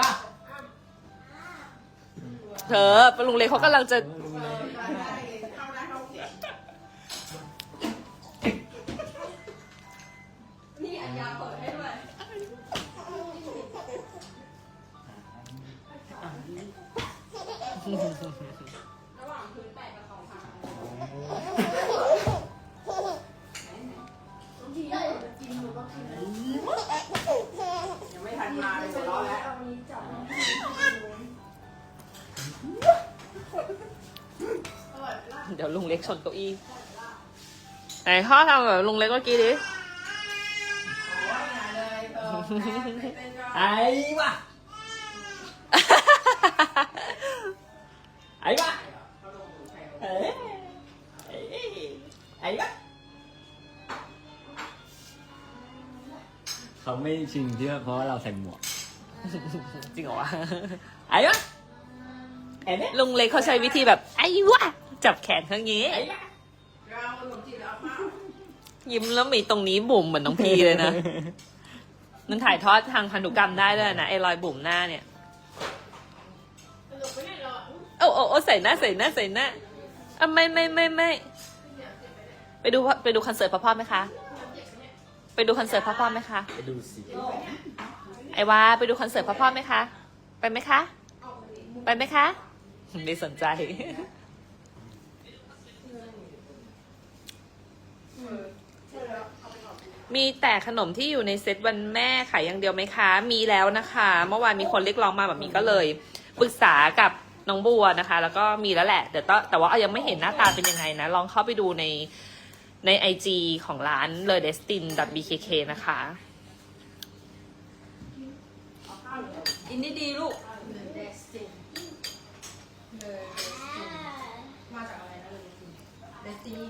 ป่ะเธอลุงเล็กเขากำลังจะนี่อัญญาเปิดให้ด้วยระหว่างพื้นแปดกับของพังยังไม่ทันมาเลยหัวเราะแล้ว เดี๋ยวลุงเล็กชนเก้าอี้ไหนพ่อทำแบบลุงเล็กเมื่อกี้ดิไอ้ป่ะไอ้ป่ะเอ้ยเอ้ยไอ้ป่ะเขาไม่ชิงเชื่อเพราะว่าเราใส่หมวก จริงเหรอวะไอ้ป่ะไอ้เนี่ยลุงเล็กเขาใช้วิธีแบบ ไอ้วะ จับแขนข้างนี้ไอ้ป่ะเราขนมจีนเอาเปล่ายิ้มแล้วมีตรงนี้บุ๋มเหมือนน้องพีเลยนะ มันถ่ายทอดทางพันธุกรรมได้ด้วยนะไอ้รอยบุ๋มหน้าเนี่ยสรุปไม่ได้หรอกโอ้โอ้โอ้ใส่หน้าใส่หน้าใส่หน้าอะไม่ไม่ไม่ไม่ไปดูไปดูคอนเสิร์ตพ่อพ่อไหมคะ ไปดูคอนเสิร์ตพ่อพ่อไหมคะ ไปดูสิ ไอ้วาไปดูคอนเสิร์ตพ่อพ่อไหมคะ ไปไหมคะ ไปไหมคะ ไม่สนใจ มีแต่ขนมที่อยู่ในเซตวันแม่ขายอย่างเดียวไหมคะ มีแล้วนะคะ เมื่อวานมีคนเรียกร้องมาแบบนี้ก็เลยปรึกษากับน้องบัวนะคะ แล้วก็มีแล้วแหละเดี๋ยวต้องแต่ว่ายังไม่เห็นหน้าตาเป็นยังไงนะ ลองเข้าไปดูในใน IG ของร้านเลย destin bkk นะคะ กินดีดีลูกมาจากอะไรนะเลยเดสตินี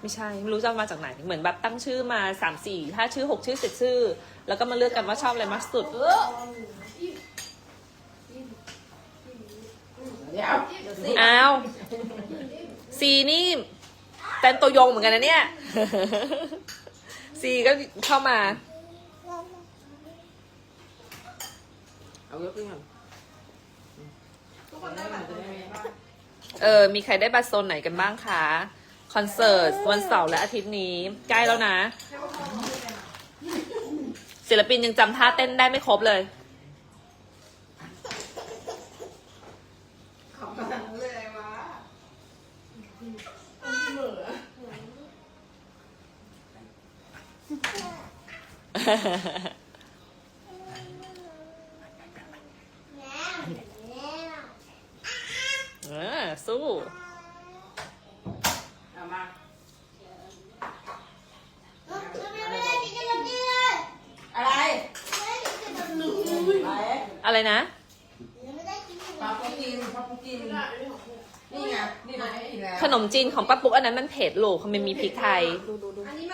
ไม่ใช่ ไม่รู้จะเอามาจากไหน เหมือนแบบตั้งชื่อมาสามสี่ห้าชื่อหกชื่อเจ็ดชื่อ แล้วก็มาเลือกกันว่าชอบอะไรมากสุด เดี๋ยวเอ้าวซีนี่แตนตัวยงเหมือนกันนะเนี่ย ซีก็เข้ามา เอายกขึ้นก่อนทุกคนได้บัตรไหมบ้างเออ มีใครได้บัตรโซนไหนกันบ้างคะ คอนเสิร์ตวันเสาร์และอาทิตย์นี้ ใกล้แล้วนะศิลปินยังจำท่าเต้นได้ไม่ครบเลยขำกันเลยวะเหมือ เออ สู้เอามาอะไรอะไรอะไรนะปลาปูกินปลาปูกินนี่ไงนี่เราได้กินแล้วขนมจีนของป้าปุ๊กอันนั้นมันเผ็ดลูกมันมีพริกไทย อันนี้